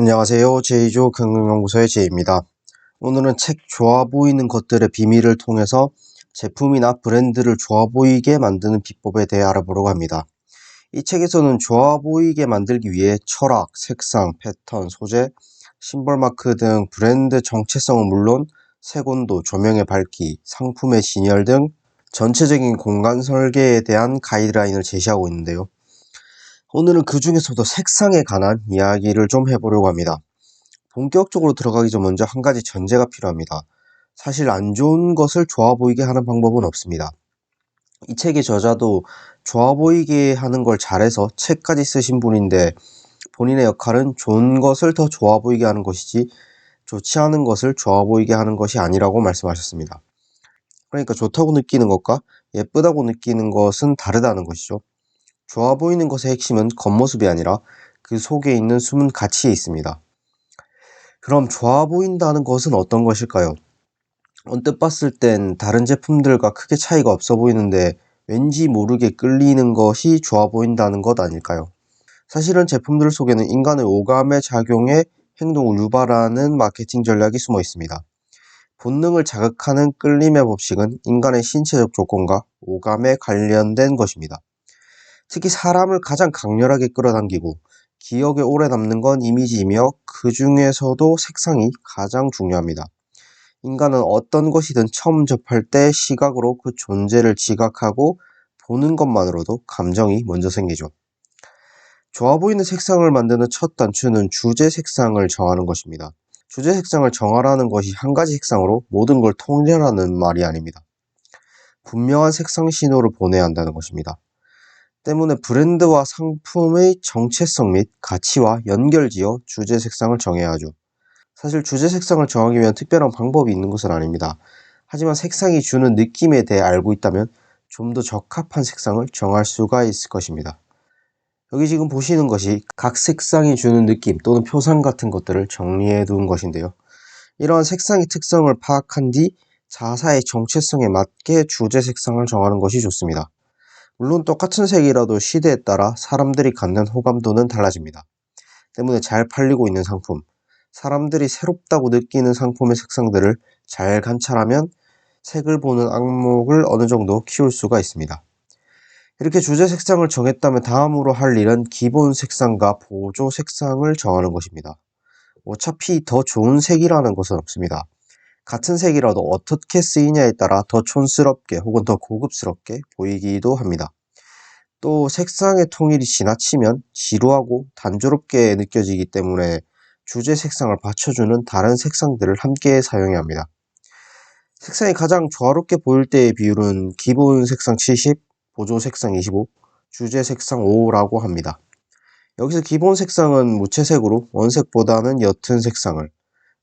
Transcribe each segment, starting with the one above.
안녕하세요. 제이조 경영연구소의 제이입니다. 오늘은 책 좋아 보이는 것들의 비밀을 통해서 제품이나 브랜드를 좋아 보이게 만드는 비법에 대해 알아보려고 합니다. 이 책에서는 좋아 보이게 만들기 위해 철학, 색상, 패턴, 소재, 심벌 마크 등 브랜드 정체성은 물론 색온도, 조명의 밝기, 상품의 진열 등 전체적인 공간 설계에 대한 가이드라인을 제시하고 있는데요. 오늘은 그 중에서도 색상에 관한 이야기를 좀 해보려고 합니다. 본격적으로 들어가기 전 먼저 한 가지 전제가 필요합니다. 사실 안 좋은 것을 좋아 보이게 하는 방법은 없습니다. 이 책의 저자도 좋아 보이게 하는 걸 잘해서 책까지 쓰신 분인데 본인의 역할은 좋은 것을 더 좋아 보이게 하는 것이지 좋지 않은 것을 좋아 보이게 하는 것이 아니라고 말씀하셨습니다. 그러니까 좋다고 느끼는 것과 예쁘다고 느끼는 것은 다르다는 것이죠. 좋아 보이는 것의 핵심은 겉모습이 아니라 그 속에 있는 숨은 가치에 있습니다. 그럼 좋아 보인다는 것은 어떤 것일까요? 언뜻 봤을 땐 다른 제품들과 크게 차이가 없어 보이는데 왠지 모르게 끌리는 것이 좋아 보인다는 것 아닐까요? 사실은 제품들 속에는 인간의 오감에 작용해 행동을 유발하는 마케팅 전략이 숨어 있습니다. 본능을 자극하는 끌림의 법칙은 인간의 신체적 조건과 오감에 관련된 것입니다. 특히 사람을 가장 강렬하게 끌어당기고 기억에 오래 남는 건 이미지이며 그 중에서도 색상이 가장 중요합니다. 인간은 어떤 것이든 처음 접할 때 시각으로 그 존재를 지각하고 보는 것만으로도 감정이 먼저 생기죠. 좋아 보이는 색상을 만드는 첫 단추는 주제 색상을 정하는 것입니다. 주제 색상을 정하라는 것이 한 가지 색상으로 모든 걸 통렬하는 말이 아닙니다. 분명한 색상 신호를 보내야 한다는 것입니다. 때문에 브랜드와 상품의 정체성 및 가치와 연결지어 주제 색상을 정해야 하죠. 사실 주제 색상을 정하기 위한 특별한 방법이 있는 것은 아닙니다. 하지만 색상이 주는 느낌에 대해 알고 있다면 좀 더 적합한 색상을 정할 수가 있을 것입니다. 여기 지금 보시는 것이 각 색상이 주는 느낌 또는 표상 같은 것들을 정리해 둔 것인데요. 이러한 색상의 특성을 파악한 뒤 자사의 정체성에 맞게 주제 색상을 정하는 것이 좋습니다. 물론 똑같은 색이라도 시대에 따라 사람들이 갖는 호감도는 달라집니다. 때문에 잘 팔리고 있는 상품, 사람들이 새롭다고 느끼는 상품의 색상들을 잘 관찰하면 색을 보는 악목을 어느 정도 키울 수가 있습니다. 이렇게 주제 색상을 정했다면 다음으로 할 일은 기본 색상과 보조 색상을 정하는 것입니다. 어차피 더 좋은 색이라는 것은 없습니다. 같은 색이라도 어떻게 쓰이냐에 따라 더 촌스럽게 혹은 더 고급스럽게 보이기도 합니다. 또 색상의 통일이 지나치면 지루하고 단조롭게 느껴지기 때문에 주제 색상을 받쳐주는 다른 색상들을 함께 사용해야 합니다. 색상이 가장 조화롭게 보일 때의 비율은 기본 색상 70, 보조 색상 25, 주제 색상 5라고 합니다. 여기서 기본 색상은 무채색으로 원색보다는 옅은 색상을,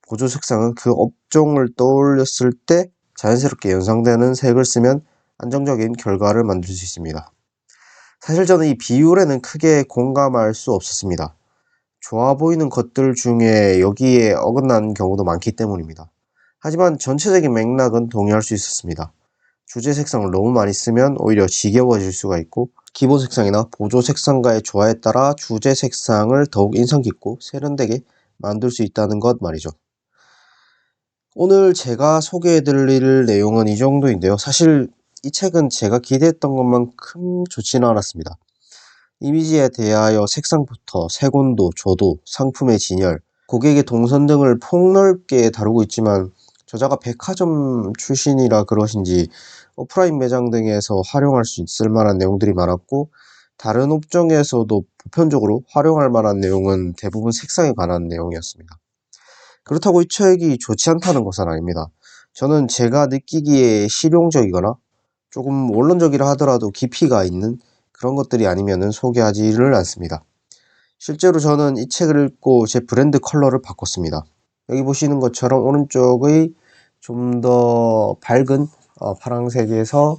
보조 색상은 그 업종을 떠올렸을 때 자연스럽게 연상되는 색을 쓰면 안정적인 결과를 만들 수 있습니다. 사실 저는 이 비율에는 크게 공감할 수 없었습니다. 좋아 보이는 것들 중에 여기에 어긋난 경우도 많기 때문입니다. 하지만 전체적인 맥락은 동의할 수 있었습니다. 주제 색상을 너무 많이 쓰면 오히려 지겨워질 수가 있고 기본 색상이나 보조 색상과의 조화에 따라 주제 색상을 더욱 인상 깊고 세련되게 만들 수 있다는 것 말이죠. 오늘 제가 소개해 드릴 내용은 이 정도인데요. 사실 이 책은 제가 기대했던 것만큼 좋지는 않았습니다. 이미지에 대하여 색상부터 색온도, 조도, 상품의 진열, 고객의 동선 등을 폭넓게 다루고 있지만 저자가 백화점 출신이라 그러신지 오프라인 매장 등에서 활용할 수 있을 만한 내용들이 많았고 다른 업종에서도 보편적으로 활용할 만한 내용은 대부분 색상에 관한 내용이었습니다. 그렇다고 이 책이 좋지 않다는 것은 아닙니다. 저는 제가 느끼기에 실용적이거나 조금 원론적이라 하더라도 깊이가 있는 그런 것들이 아니면 소개하지를 않습니다. 실제로 저는 이 책을 읽고 제 브랜드 컬러를 바꿨습니다. 여기 보시는 것처럼 오른쪽의 좀 더 밝은 어, 파란색에서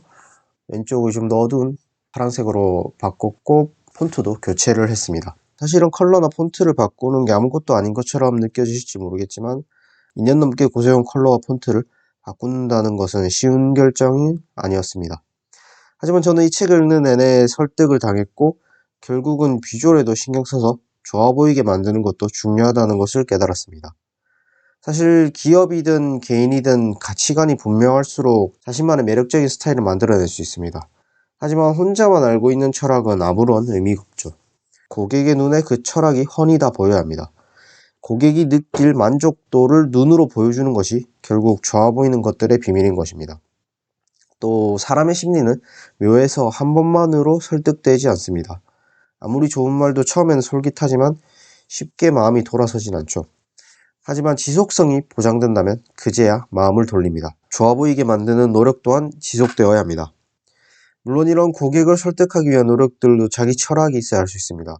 왼쪽의 좀더 어두운 파란색으로 바꿨고 폰트도 교체를 했습니다. 사실은 컬러나 폰트를 바꾸는 게 아무것도 아닌 것처럼 느껴지실지 모르겠지만 2년 넘게 고사용 컬러와 폰트를 바꾼다는 것은 쉬운 결정이 아니었습니다. 하지만 저는 이 책을 읽는 내내 설득을 당했고 결국은 비주얼에도 신경 써서 좋아 보이게 만드는 것도 중요하다는 것을 깨달았습니다. 사실 기업이든 개인이든 가치관이 분명할수록 자신만의 매력적인 스타일을 만들어낼 수 있습니다. 하지만 혼자만 알고 있는 철학은 아무런 의미가 없죠. 고객의 눈에 그 철학이 훤히 다 보여야 합니다. 고객이 느낄 만족도를 눈으로 보여주는 것이 결국 좋아 보이는 것들의 비밀인 것입니다. 또 사람의 심리는 묘해서 한 번만으로 설득되지 않습니다. 아무리 좋은 말도 처음에는 솔깃하지만 쉽게 마음이 돌아서진 않죠. 하지만 지속성이 보장된다면 그제야 마음을 돌립니다. 좋아 보이게 만드는 노력 또한 지속되어야 합니다. 물론 이런 고객을 설득하기 위한 노력들도 자기 철학이 있어야 할 수 있습니다.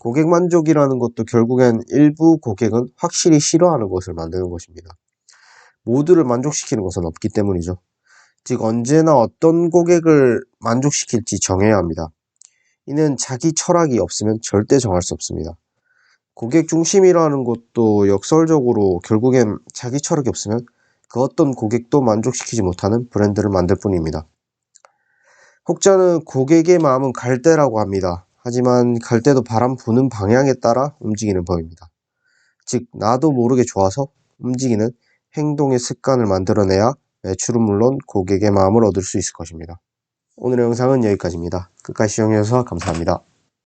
고객 만족이라는 것도 결국엔 일부 고객은 확실히 싫어하는 것을 만드는 것입니다. 모두를 만족시키는 것은 없기 때문이죠. 즉 언제나 어떤 고객을 만족시킬지 정해야 합니다. 이는 자기 철학이 없으면 절대 정할 수 없습니다. 고객 중심이라는 것도 역설적으로 결국엔 자기 철학이 없으면 그 어떤 고객도 만족시키지 못하는 브랜드를 만들 뿐입니다. 혹자는 고객의 마음은 갈대라고 합니다. 하지만 갈대도 바람 부는 방향에 따라 움직이는 법입니다. 즉 나도 모르게 좋아서 움직이는 행동의 습관을 만들어내야 매출은 물론 고객의 마음을 얻을 수 있을 것입니다. 오늘의 영상은 여기까지입니다. 끝까지 시청해주셔서 감사합니다.